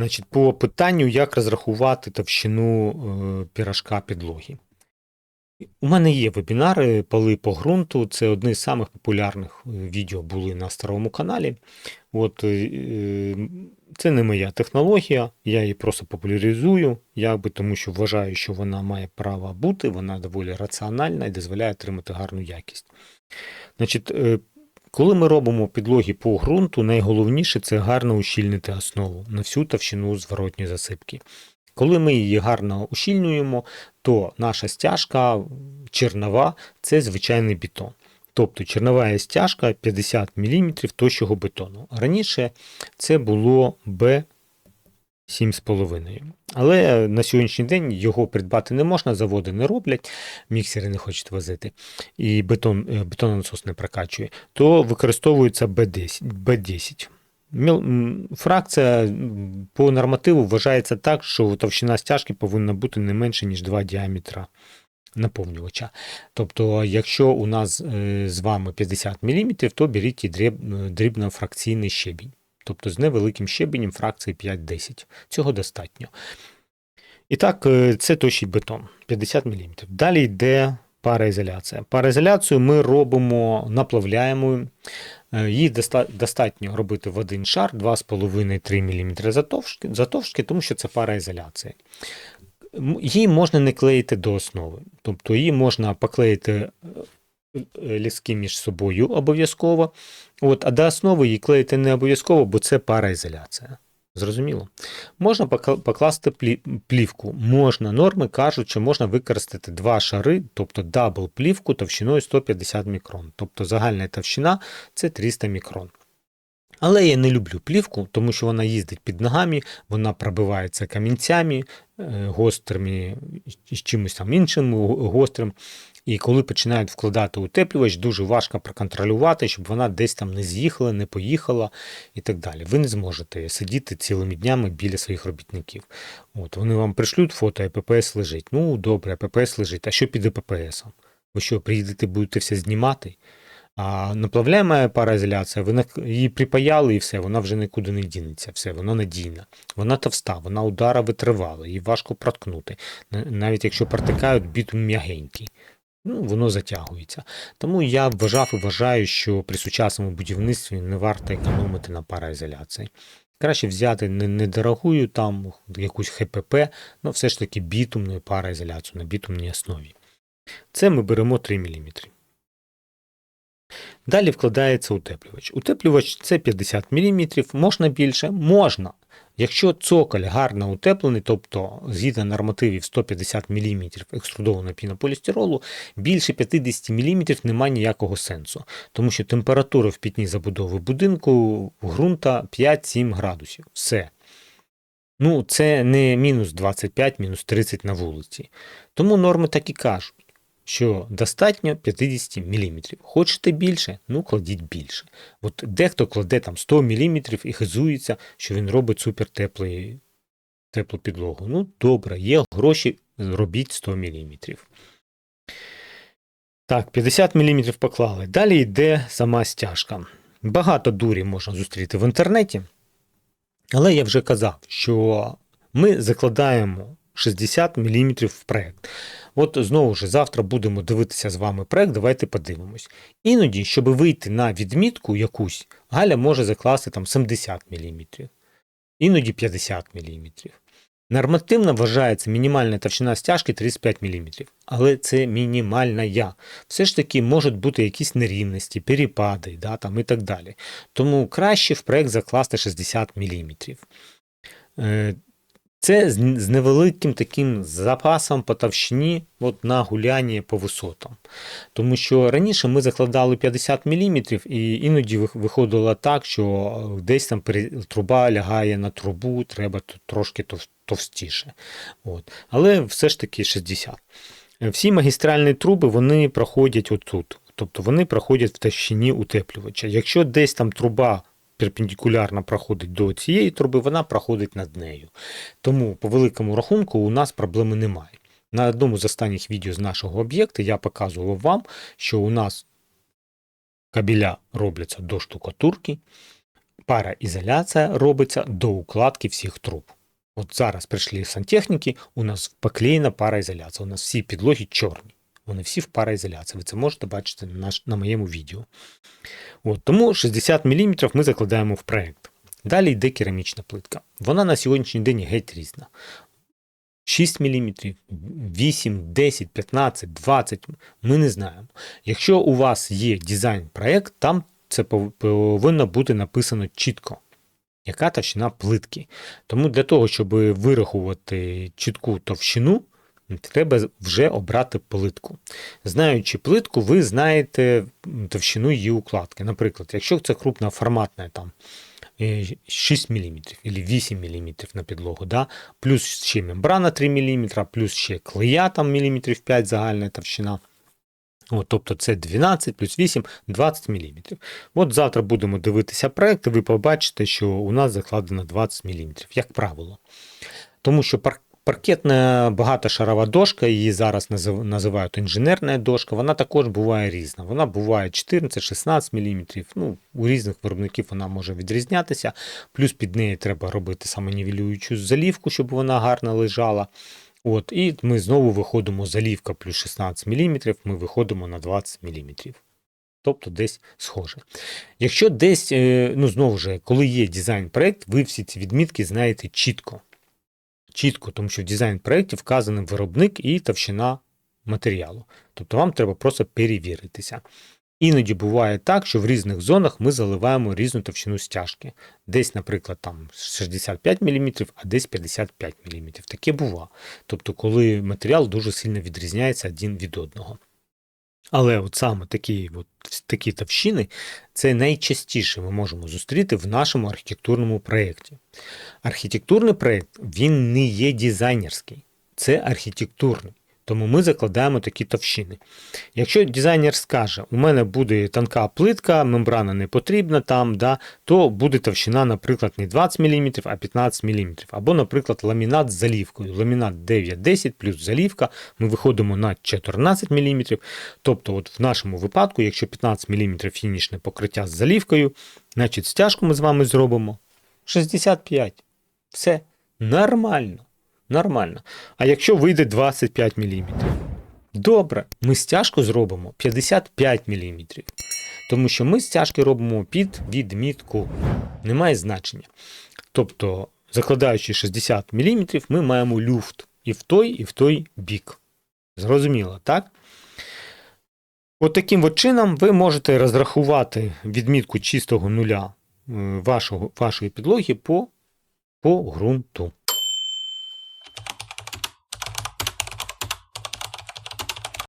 Значить, по питанню, як розрахувати товщину е, пірожка підлоги. У мене є вебінари поли по ґрунту. Це одні з самих популярних е, відео були на старому каналі. От, е, це не моя технологія, я її просто популяризую, якби, тому що вважаю, що вона має право бути, вона доволі раціональна і дозволяє отримати гарну якість. Значить, коли ми робимо підлоги по ґрунту, найголовніше це гарно ущільнити основу на всю товщину зворотньої засипки. Коли ми її гарно ущільнюємо, то наша стяжка чернова це звичайний бетон. Тобто чернова стяжка 50 мм тощого бетону. Раніше це було Б 7,5. Але на сьогоднішній день його придбати не можна, заводи не роблять, міксери не хочуть возити, і бетон, е, бетононасос не прокачує, то використовується Б10. Б10. Фракція по нормативу вважається так, що товщина стяжки повинна бути не менше, ніж 2 діаметра наповнювача. Тобто, якщо у нас е, з вами 50 мм, то беріть і дріб- е, дрібнофракційний щебінь. Тобто з невеликим щебенем фракції 5-10. Цього достатньо. І так, е, це точий бетон 50 мм. Далі йде параізоляція. Параізоляцію ми робимо, наплавляємо. Е, Її достатньо робити в один шар 2,5-3 мм затовшки, затовшки, тому що це параізоляція. Її можна не клеїти до основи. Тобто її можна поклеїти е, ліски між собою обов'язково. От, а до основи її клеїти не обов'язково, бо це параізоляція. Зрозуміло? Можна покласти плі- плівку. Можна, норми кажуть, що можна використати два шари, тобто дабл плівку товщиною 150 мікрон. Тобто загальна товщина це 300 мікрон. Але я не люблю плівку, тому що вона їздить під ногами, вона пробивається камінцями е, гострими з чимось там іншим гострим. І коли починають вкладати утеплювач, дуже важко проконтролювати, щоб вона десь там не з'їхала, не поїхала і так далі. Ви не зможете сидіти цілими днями біля своїх робітників. От вони вам пришлють фото, ППС лежить. Ну, добре, ППС лежить. А що під ППСом? Ви що, приїдете, будете все знімати? А наплавляема параізоляція, ви її припаяли і все, вона вже нікуди не дінеться, все, вона надійна. Вона товста, вона удара витривала, її важко проткнути. Навіть якщо протикають, бітум м'ягенький. Ну, воно затягується. Тому я вважав і вважаю, що при сучасному будівництві не варто економити на параізоляції. Краще взяти недорогую там якусь ХПП, але все ж таки бітумну параізоляцію на бітумній основі. Це ми беремо 3 мм. Далі вкладається утеплювач. Утеплювач це 50 мм, можна більше, можна. Якщо цоколь гарно утеплений, тобто згідно нормативів 150 мм екструдованого пінополістиролу, більше 50 мм немає ніякого сенсу, тому що температура в пітній забудови будинку ґрунта 5-7 градусів. Все. Ну, це не мінус 25, мінус 30 на вулиці. Тому норми так і кажуть що достатньо 50 мм. Хочете більше? Ну кладіть більше. От дехто кладе там 100 мм і хизується, що він робить супертеплий теплу підлогу. Ну, добре, є гроші, робіть 100 мм. Так, 50 мм поклали. Далі йде сама стяжка. Багато дурі можна зустріти в інтернеті, але я вже казав, що ми закладаємо 60 мм в проект. От знову ж завтра будемо дивитися з вами проект, давайте подивимось. Іноді, щоб вийти на відмітку якусь, Галя може закласти там 70 мм, іноді 50 мм. Нормативно вважається мінімальна товщина стяжки 35 мм, але це мінімальна я. Все ж таки можуть бути якісь нерівності, перепади да, там і так далі. Тому краще в проект закласти 60 мм. Е, Це з невеликим таким запасом по товщині от на гуляння по висотам. Тому що раніше ми закладали 50 мм, і іноді виходило так, що десь там труба лягає на трубу, треба трошки тов- товстіше. От. Але все ж таки 60. Е, Всі магістральні труби вони проходять отут. Тобто вони проходять в товщині утеплювача. Якщо десь там труба перпендикулярно проходить до цієї труби, вона проходить над нею. Тому, по великому рахунку, у нас проблеми немає. На одному з останніх відео з нашого об'єкта я показував вам, що у нас кабеля робляться до штукатурки, параізоляція робиться до укладки всіх труб. От зараз прийшли сантехніки, у нас поклеєна параізоляція. У нас всі підлоги чорні. Вони всі в параізоляції. Ви це можете бачити на, на моєму відео. От, тому 60 мм ми закладаємо в проект. Далі йде керамічна плитка. Вона на сьогоднішній день геть різна. 6 мм, 8, 10, 15, 20, ми не знаємо. Якщо у вас є дизайн-проект, там це повинно бути написано чітко, яка товщина плитки. Тому для того, щоб вирахувати чітку товщину, треба вже обрати плитку. Знаючи плитку, ви знаєте товщину її укладки. Наприклад, якщо це крупноформатна там, е, 6 мм або 8 мм на підлогу, да? плюс ще мембрана 3 мм, плюс ще клея там мм 5 загальна товщина. От, тобто це 12 плюс 8 20 мм. От завтра будемо дивитися проект, і ви побачите, що у нас закладено 20 мм, як правило. Тому що пар- паркетна багатошарова дошка, її зараз називають інженерна дошка, вона також буває різна. Вона буває 14-16 мм. Ну, у різних виробників вона може відрізнятися. Плюс під неї треба робити самонівелюючу залівку, щоб вона гарно лежала. От, і ми знову виходимо залівка плюс 16 мм, ми виходимо на 20 мм. Тобто десь схоже. Якщо десь, е, ну знову ж, коли є дизайн-проект, ви всі ці відмітки знаєте чітко. Чітко, тому що в дизайн-проєкті вказаний виробник і товщина матеріалу. Тобто вам треба просто перевіритися. Іноді буває так, що в різних зонах ми заливаємо різну товщину стяжки. Десь, наприклад, там 65 мм, а десь 55 мм. Таке бува. Тобто, коли матеріал дуже сильно відрізняється один від одного. Але от саме такі, от, такі товщини це найчастіше ми можемо зустріти в нашому архітектурному проєкті. Архітектурний проєкт він не є дизайнерський, це архітектурний. Тому ми закладаємо такі товщини. Якщо дизайнер скаже, у мене буде тонка плитка, мембрана не потрібна там, да, то буде товщина, наприклад, не 20 мм, а 15 мм. Або, наприклад, ламінат з залівкою. Ламінат 9-10 плюс залівка, ми виходимо на 14 мм. Тобто, от в нашому випадку, якщо 15 мм фінішне покриття з залівкою, значить стяжку ми з вами зробимо 65. Все нормально. Нормально. А якщо вийде 25 мм? Добре, ми стяжку зробимо 55 мм. Тому що ми стяжки робимо під відмітку. Немає значення. Тобто, закладаючи 60 мм, ми маємо люфт і в той, і в той бік. Зрозуміло, так? От таким от чином ви можете розрахувати відмітку чистого нуля е, вашого, вашої підлоги по, по ґрунту.